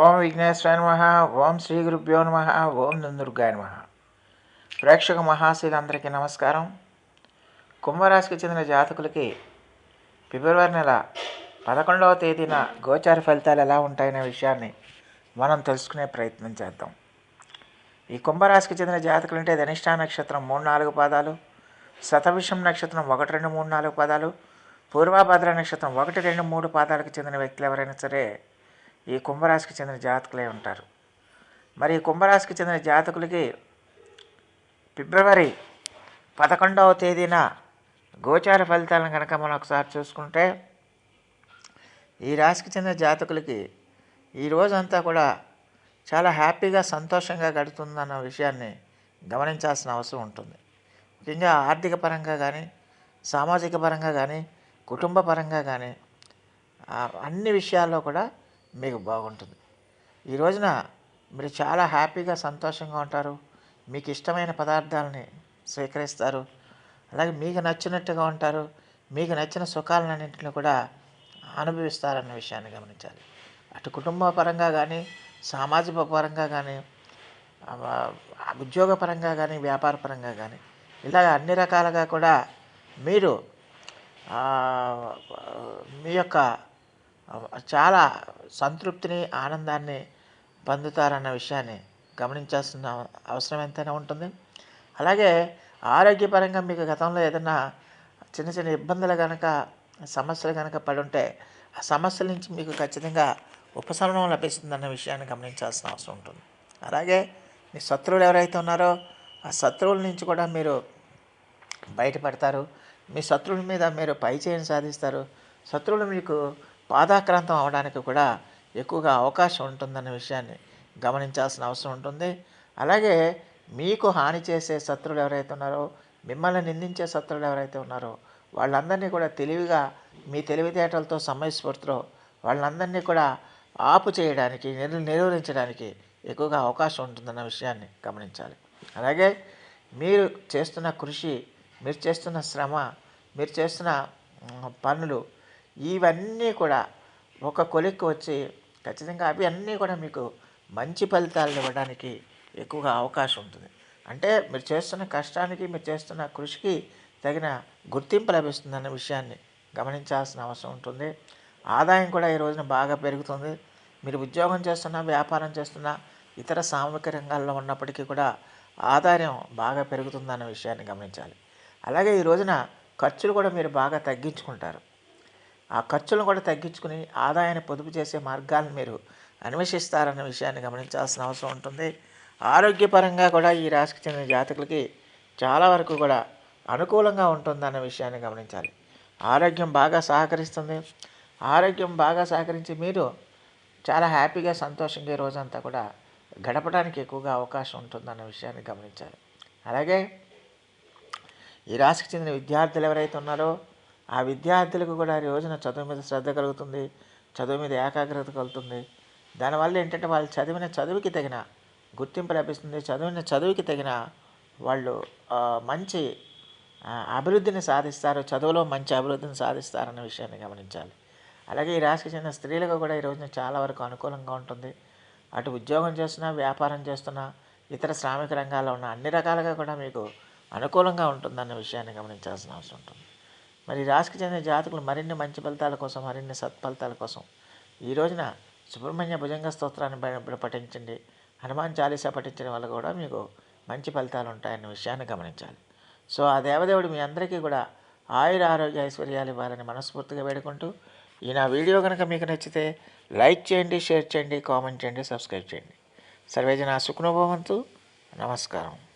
ఓం విఘ్నేశ్వర నమ ఓం శ్రీ గురుభ్యో నమ ఓం దుర్గాయ నమ. ప్రేక్షక మహాశీలందరికీ నమస్కారం. కుంభరాశికి చెందిన జాతకులకి ఫిబ్రవరి నెల పదకొండవ తేదీన గోచార ఫలితాలు ఎలా ఉంటాయనే విషయాన్ని మనం తెలుసుకునే ప్రయత్నం చేద్దాం. ఈ కుంభరాశికి చెందిన జాతకులు అంటే ధనిష్టా నక్షత్రం మూడు నాలుగు పాదాలు శతవిషం నక్షత్రం ఒకటి రెండు మూడు నాలుగు పాదాలు పూర్వాభద్ర నక్షత్రం ఒకటి రెండు మూడు పాదాలకు చెందిన వ్యక్తులు ఎవరైనా సరే ఈ కుంభరాశికి చెందిన జాతకులే ఉంటారు. మరి ఈ కుంభరాశికి చెందిన జాతకులకి ఫిబ్రవరి పదకొండవ తేదీన గోచార ఫలితాలను కనుక మనం ఒకసారి చూసుకుంటే ఈ రాశికి చెందిన జాతకులకి ఈ రోజంతా కూడా చాలా హ్యాపీగా సంతోషంగా గడుతుందన్న విషయాన్ని గమనించాల్సిన అవసరం ఉంటుంది. ముఖ్యంగా ఆర్థిక పరంగా కానీ సామాజిక పరంగా కానీ కుటుంబ పరంగా కానీ అన్ని విషయాల్లో కూడా మీకు బాగుంటుంది. ఈ రోజున మీరు చాలా హ్యాపీగా సంతోషంగా ఉంటారు. మీకు ఇష్టమైన పదార్థాలని స్వీకరిస్తారు. అలాగే మీకు నచ్చినట్టుగా ఉంటారు. మీకు నచ్చిన సుఖాలన్నింటినీ కూడా అనుభవిస్తారన్న విషయాన్ని గమనించాలి. అటు కుటుంబ పరంగా కానీ సామాజిక పరంగా కానీ ఉద్యోగపరంగా ఉద్యోగ పరంగా కానీ వ్యాపార పరంగా కానీ ఇలాగ అన్ని రకాలుగా కూడా మీరు మీ యొక్క చాలా సంతృప్తిని ఆనందాన్ని పొందుతారన్న విషయాన్ని గమనించాల్సిన అవసరం ఎంతైనా ఉంటుంది. అలాగే ఆరోగ్యపరంగా మీకు గతంలో ఏదైనా చిన్న చిన్న ఇబ్బందులు కనుక సమస్యలు కనుక పడి ఉంటే ఆ సమస్యల నుంచి మీకు ఖచ్చితంగా ఉపశమనం లభిస్తుందన్న విషయాన్ని గమనించాల్సిన అవసరం ఉంటుంది. అలాగే మీ శత్రువులు ఎవరైతే ఉన్నారో ఆ శత్రువుల నుంచి కూడా మీరు బయటపడతారు. మీ శత్రువుల మీద మీరు పై చేయని సాధిస్తారు. శత్రువులు మీకు పాదాక్రాంతం అవడానికి కూడా ఎక్కువగా అవకాశం ఉంటుందన్న విషయాన్ని గమనించాల్సిన అవసరం ఉంటుంది. అలాగే మీకు హాని చేసే శత్రులు ఎవరైతే ఉన్నారో మిమ్మల్ని నిందించే శత్రువులు ఎవరైతే ఉన్నారో వాళ్ళందరినీ కూడా తెలివిగా మీ తెలివితేటలతో సమయస్ఫూర్తిలో వాళ్ళందరినీ కూడా ఆపు చేయడానికి నిర్ నిరోధించడానికి ఎక్కువగా అవకాశం ఉంటుందన్న విషయాన్ని గమనించాలి. అలాగే మీరు చేస్తున్న కృషి మీరు చేస్తున్న శ్రమ మీరు చేస్తున్న పనులు ఇవన్నీ కూడా ఒక కొలిక్కి వచ్చి ఖచ్చితంగా అవి అన్నీ కూడా మీకు మంచి ఫలితాలు ఇవ్వడానికి ఎక్కువగా అవకాశం ఉంటుంది. అంటే మీరు చేస్తున్న కష్టానికి మీరు చేస్తున్న కృషికి తగిన గుర్తింపు లభిస్తుందన్న విషయాన్ని గమనించాల్సిన అవసరం ఉంటుంది. ఆదాయం కూడా ఈ రోజున బాగా పెరుగుతుంది. మీరు ఉద్యోగం చేస్తున్నా వ్యాపారం చేస్తున్నా ఇతర సామూహిక రంగాల్లో ఉన్నప్పటికీ కూడా ఆదాయం బాగా పెరుగుతుందన్న విషయాన్ని గమనించాలి. అలాగే ఈ రోజున ఖర్చులు కూడా మీరు బాగా తగ్గించుకుంటారు. ఆ ఖర్చులను కూడా తగ్గించుకుని ఆదాయాన్ని పొదుపు చేసే మార్గాలను మీరు అన్వేషిస్తారన్న విషయాన్ని గమనించాల్సిన అవసరం ఉంటుంది. ఆరోగ్యపరంగా కూడా ఈ రాశికి చెందిన జాతకులకి చాలా వరకు కూడా అనుకూలంగా ఉంటుందన్న విషయాన్ని గమనించాలి. ఆరోగ్యం బాగా సహకరిస్తుంది. ఆరోగ్యం బాగా సహకరించి మీరు చాలా హ్యాపీగా సంతోషంగా రోజంతా కూడా గడపడానికి ఎక్కువగా అవకాశం ఉంటుందన్న విషయాన్ని గమనించాలి. అలాగే ఈ రాశికి చెందిన విద్యార్థులు ఎవరైతే ఉన్నారో ఆ విద్యార్థులకు కూడా ఈ రోజున చదువు మీద శ్రద్ధ కలుగుతుంది చదువు మీద ఏకాగ్రత కలుగుతుంది. దానివల్ల ఏంటంటే వాళ్ళు చదివిన చదువుకి తగిన గుర్తింపు లభిస్తుంది. చదివిన చదువుకి తగిన వాళ్ళు మంచి అభివృద్ధిని సాధిస్తారు. చదువులో మంచి అభివృద్ధిని సాధిస్తారన్న విషయాన్ని గమనించాలి. అలాగే ఈ రాశికి చెందిన స్త్రీలకు కూడా ఈ రోజున చాలా వరకు అనుకూలంగా ఉంటుంది. అటు ఉద్యోగం చేస్తున్నా వ్యాపారం చేస్తున్నా ఇతర శ్రామిక రంగాల్లో ఉన్న అన్ని రకాలుగా కూడా మీకు అనుకూలంగా ఉంటుందన్న విషయాన్ని గమనించాల్సిన అవసరం ఉంటుంది. మరి ఈ రాశికి చెందిన జాతకులు మరిన్ని మంచి ఫలితాల కోసం మరిన్ని సత్ఫలితాల కోసం. ఈ రోజున సుబ్రహ్మణ్య భుజంగ స్తోత్రాన్ని పఠించండి. హనుమాన్ చాలీసా పఠించడం వల్ల కూడా మీకు మంచి ఫలితాలు ఉంటాయన్న విషయాన్ని గమనించాలి. సో ఆ దేవదేవుడు మీ అందరికీ కూడా ఆయుర ఆరోగ్య ఐశ్వర్యాలు ఇవ్వాలని మనస్ఫూర్తిగా వేడుకుంటూ ఈ నా వీడియో కనుక మీకు నచ్చితే లైక్ చేయండి షేర్ చేయండి కామెంట్ చేయండి సబ్స్క్రైబ్ చేయండి. సర్వేజన సుఖనుభవంతు. నమస్కారం.